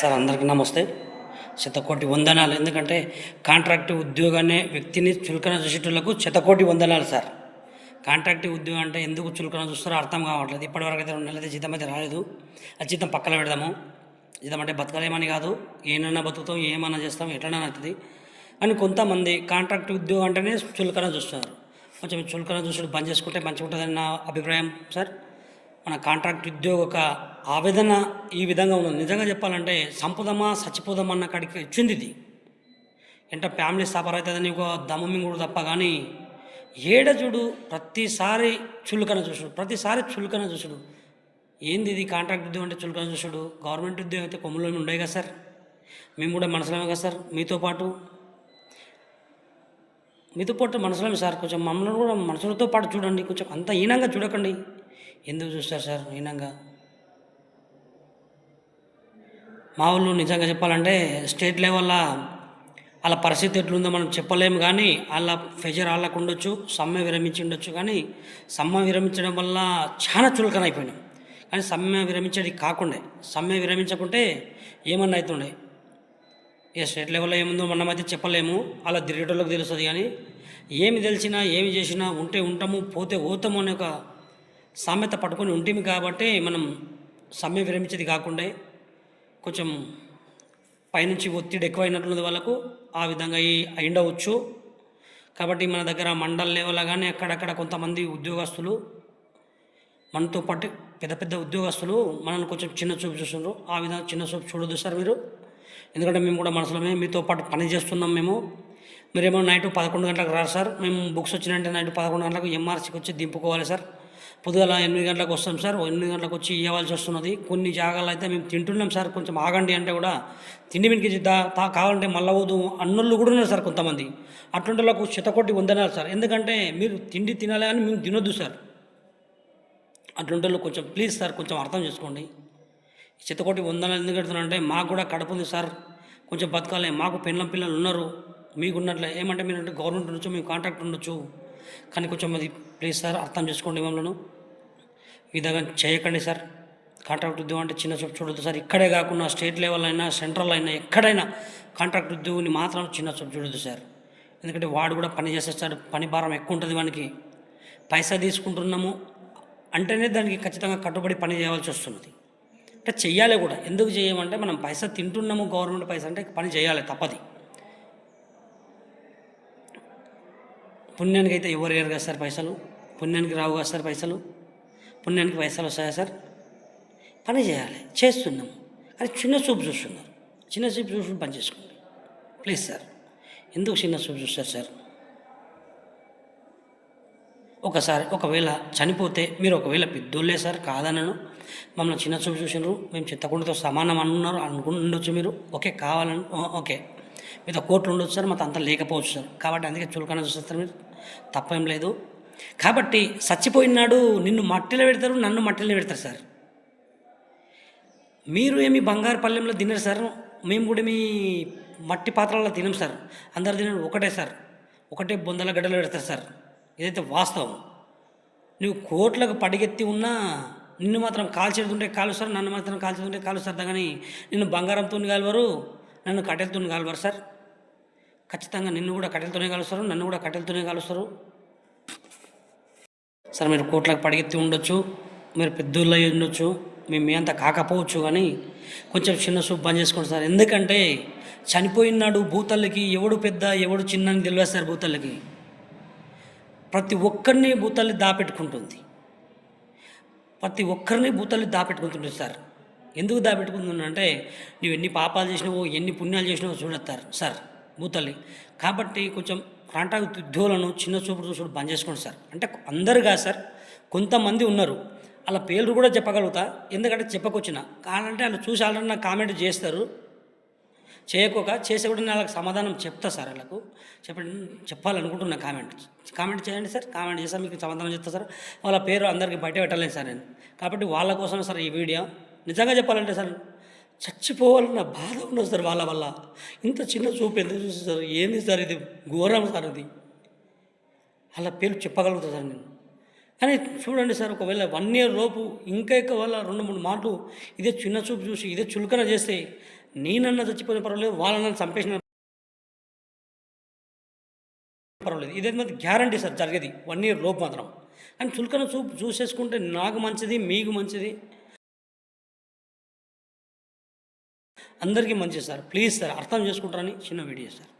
Sir అందరికీ నమస్తే. శతకోటి వందనాలు. ఎందుకంటే కాంట్రాక్ట్ ఉద్యోగాన్ని వ్యక్తిని చులకన చూసేటోళ్ళకు శతకోటి వందనాలు సార్. కాంట్రాక్ట్ ఉద్యోగం అంటే ఎందుకు చులకన చూస్తారో అర్థం కావట్లేదు. ఇప్పటివరకు అయితే రెండు నెలలైతే జీతం అయితే రాలేదు. ఆ జీతం పక్కన పెడదాము. జీతం అంటే బతకలేమని కాదు. ఏమన్నా బతుకుతాం ఏమన్నా చేస్తాం ఎట్లన్నా అవుతుంది. అని కొంతమంది కాంట్రాక్ట్ ఉద్యోగం అంటేనే చులకన చూస్తున్నారు కొంచెం చులకన చూసుడు బంద్ చేసుకుంటే మంచిగా ఉంటుందని నా అభిప్రాయం సార్. మన కాంట్రాక్ట్ ఉద్యోగ ఒక ఆవేదన ఈ విధంగా ఉన్నది నిజంగా చెప్పాలంటే సంపదమా చచ్చిపోదామా అన్న కాడికి వచ్చింది ఇది. ఎంట ఫ్యామిలీ సఫర్ అవుతుందని ఒక దమ్మింగుడు తప్ప కానీ ఏడ చూడు ప్రతిసారి చులుకన చూసుడు. ప్రతిసారి చులుకన చూసుడు. ఏంది ఇది కాంట్రాక్ట్ ఉద్యోగం అంటే చులుకన చూసుడు? గవర్నమెంట్ ఉద్యోగం అయితే కొమ్ములో ఉండే కదా సార్. మేము కూడా మనసులోనే కదా సార్. మీతో పాటు. మీతో పాటు మనసులోనే సార్. కొంచెం మమ్మల్ని కూడా మనసులతో పాటు చూడండి. కొంచెం అంత హీనంగా చూడకండి. ఎందుకు చూస్తారు సార్ హీనంగా? మా ఊళ్ళు నిజంగా చెప్పాలంటే స్టేట్ లెవెల్లో వాళ్ళ పరిస్థితి ఎట్లుందో మనం చెప్పలేము కానీ వాళ్ళ ప్రెజర్ వాళ్ళకు ఉండొచ్చు సమ్మె విరమించి ఉండొచ్చు కానీ సమ్మె విరమించడం వల్ల చాలా చులకన అయిపోయినాం. కానీ సమ్మె విరమించేది కాకుండా. సమ్మె విరమించకుంటే ఏమన్నా అవుతుండే ఏ స్టేట్ లెవెల్లో ఏముందో మనం అయితే చెప్పలేము. అలా తిరిగేటోళ్ళకి తెలుస్తుంది కానీ ఏమి తెలిసినా ఏమి చేసినా ఉంటే ఉంటాము పోతే పోతాము అనే ఒక సామెత పట్టుకొని ఉంటిమి కాబట్టి మనం సమ్మె విరమించేది కాకుండా. కొంచెం పైనుంచి ఒత్తిడి ఎక్కువైనట్లుంది వాళ్ళకు. ఆ విధంగా అయిండవచ్చు. కాబట్టి మన దగ్గర మండల్ లెవెల్ కానీ అక్కడక్కడ కొంతమంది ఉద్యోగస్తులు మనతో పాటు పెద్ద పెద్ద ఉద్యోగస్తులు మనల్ని కొంచెం చిన్న చూపు చూస్తున్నారు ఆ విధంగా చిన్న చూపు చూడొద్దు సార్ మీరు. ఎందుకంటే మేము కూడా మనసులోనే మీతో పాటు పని చేస్తున్నాం మేము. మీరేమో నైట్ పదకొండు గంటలకు రారు సార్. మేము బుక్స్ వచ్చినంటే నైట్ పదకొండు గంటలకు ఎంఆర్సీకి వచ్చి దింపుకోవాలి సార్. పొద్దుగల ఎనిమిది గంటలకు వస్తాం సార్. ఎనిమిది గంటలకు వచ్చి ఇవ్వాల్సి వస్తున్నది. కొన్ని జాగాలు అయితే మేము తింటున్నాం సార్. కొంచెం ఆగండి అంటే కూడా తిండి మీనికి తా కావాలంటే మళ్ళా వద్దు అన్నోళ్ళు కూడా ఉన్నారు సార్ కొంతమంది. అటువంటి వాళ్ళకు చితకొట్టి వందనాలు సార్. ఎందుకంటే మీరు తిండి తినాలి అని మేము తినొద్దు సార్. అటువంటి వాళ్ళు కొంచెం ప్లీజ్ సార్ కొంచెం అర్థం చేసుకోండి. ఈ ఉందని వందనాలు ఎందుకు పెడుతున్నా అంటే మాకు కూడా కడుపు ఉంది సార్. కొంచెం బతకాలి. మాకు పెళ్ళం పిల్లలు ఉన్నారు. మీకున్నట్లే. ఏమంటే మీరు అంటే గవర్నమెంట్ ఉండొచ్చు మేము కాంట్రాక్ట్ ఉండొచ్చు. కానీ కొంచెం అది ప్లీజ్ సార్ అర్థం చేసుకోండి మమ్మల్ని. విధంగా చేయకండి సార్. కాంట్రాక్ట్ ఉద్యోగం అంటే చిన్న చూపు చూడొద్దు సార్. ఇక్కడే కాకుండా స్టేట్ లెవెల్ అయినా సెంట్రల్ అయినా ఎక్కడైనా కాంట్రాక్ట్ ఉద్యోగిని మాత్రం చిన్న చూపు చూడొద్దు సార్. ఎందుకంటే వాడు కూడా పని చేసేస్తాడు పని భారం ఎక్కువ ఉంటుంది మనకి పైసా తీసుకుంటున్నాము అంటేనే దానికి ఖచ్చితంగా కట్టుబడి పని చేయవలసి వస్తున్నది. అంటే చెయ్యాలి కూడా. ఎందుకు చేయమంటే మనం పైసా తింటున్నాము గవర్నమెంట్ పైసా అంటే పని చేయాలి తప్పది. పుణ్యానికి అయితే ఎవరు గారు కదా సార్ పైసలు? పుణ్యానికి రావు కదా సార్ పైసలు? పుణ్యానికి పైసలు వస్తాయా సార్? పని చేయాలి. చేస్తున్నాము కానీ చిన్న చూపు చూస్తున్నారు. చిన్న చూపు చూసి పని చేసుకోండి. Please sir. ఎందుకు చిన్న చూపు చూస్తారు సార్? ఒకసారి ఒకవేళ చనిపోతే మీరు ఒకవేళ పెద్దోళ్ళే సార్ కాదనను. మమ్మల్ని చిన్న చూపు చూసినారు. మేము చిత్తకుండతో సమానం అనున్నారు అనుకుండొచ్చు మీరు. ఓకే కావాలని ఓకే. మీతో కోట్లు ఉండొచ్చు సార్ మాతో అంత లేకపోవచ్చు సార్. కాబట్టి అందుకే చులకన చూస్తారు మీరు. తప్పేం లేదు. కాబట్టి చచ్చిపోయినాడు నిన్ను మట్టిలో పెడతారు నన్ను మట్టిలో పెడతారు సార్. మీరు ఏమి బంగారు పల్లెంలో తినరు సార్ మేము కూడా మీ మట్టి పాత్రల్లో తినం సార్. అందరు తినడం ఒకటే సార్. ఒకటే బొందల గడ్డలో పెడతారు సార్. ఇదైతే వాస్తవం. నువ్వు కోట్లకు పడిగెత్తి ఉన్నా నిన్ను మాత్రం కాల్చేస్తుంటే కాలుస్తారు నన్ను మాత్రం కాల్చేస్తుంటే కాలుస్తారు కానీ నిన్ను బంగారంతో కాలువరు నన్ను కట్టెలతో కాలువరు సార్. ఖచ్చితంగా నిన్ను కూడా కట్టెలతోనే కలుస్తారు నన్ను కూడా కట్టెలతోనే కలుస్తారు. సార్ మీరు కోట్లకు పడిగెత్తి ఉండొచ్చు మీరు పెద్దోళ్ళు అయి ఉండొచ్చు మేము మీ అంత కాకపోవచ్చు కానీ కొంచెం చిన్న సూప్ బంద్ చేసుకోండి సార్. ఎందుకంటే చనిపోయినాడు భూతల్లికి ఎవడు పెద్ద ఎవడు చిన్న అని తెలియదు సార్ భూతల్లికి. ప్రతి ఒక్కరిని భూతల్లి దాపెట్టుకుంటుంది. ప్రతి ఒక్కరిని భూతల్లి దాపెట్టుకుంటుంది సార్. ఎందుకు దాపెట్టుకుంటుందంటే నువ్వు ఎన్ని పాపాలు చేసినావో ఎన్ని పుణ్యాలు చేసినావో చూడతారు సార్ భూతల్లి కాబట్టి కొంచెం కాంట్రాక్ట్ ఉద్యోగులను చిన్న చూపు చూసుడు బంద్ చేసుకోండి సార్. అంటే అందరు కాదు సార్ కొంతమంది ఉన్నారు. వాళ్ళ పేర్లు కూడా చెప్పగలుగుతా. ఎందుకంటే చెప్పకొచ్చిన. కావాలంటే వాళ్ళు చూసి ఆల్రెడీ నాకు కామెంట్ చేస్తారు. చేయకోక చేసే కూడా నేను వాళ్ళకి సమాధానం చెప్తా సార్ వాళ్ళకు. చెప్పండి చెప్పాలనుకుంటున్నా కామెంట్. కామెంట్ చేయండి సార్ కామెంట్ చేస్తా మీకు సమాధానం చెప్తా సార్. వాళ్ళ పేరు అందరికీ బయట పెట్టలేదు సార్ నేను. కాబట్టి వాళ్ళ కోసం సార్ ఈ వీడియో. నిజంగా చెప్పాలంటే సార్ చచ్చిపోవాలన్న బాధ ఉన్నది సార్ వాళ్ళ వల్ల. ఇంత చిన్న చూపు ఎంత చూసి సార్ ఏంది సార్ ఇది? ఘోరం సార్ ఇది. అలా పేరు చెప్పగలుగుతా సార్ నేను. కానీ చూడండి సార్ ఒకవేళ వన్ ఇయర్ లోపు ఇంకా వాళ్ళ రెండు మూడు మాటలు ఇదే చిన్న చూపు చూసి ఇదే చులకన చేస్తే నేనన్నా చచ్చిపోయిన పర్వాలేదు వాళ్ళన్నా చంపేసిన పర్వాలేదు. ఇదే మాత్రం గ్యారంటీ సార్ జరిగేది వన్ ఇయర్ లోపు మాత్రం. కానీ చులకన చూపు చూసేసుకుంటే నాకు మంచిది మీకు మంచిది. అందరికీ మంచి సార్. ప్లీజ్ సార్ అర్థం చేసుకుంటారని చిన్న వీడియో సార్.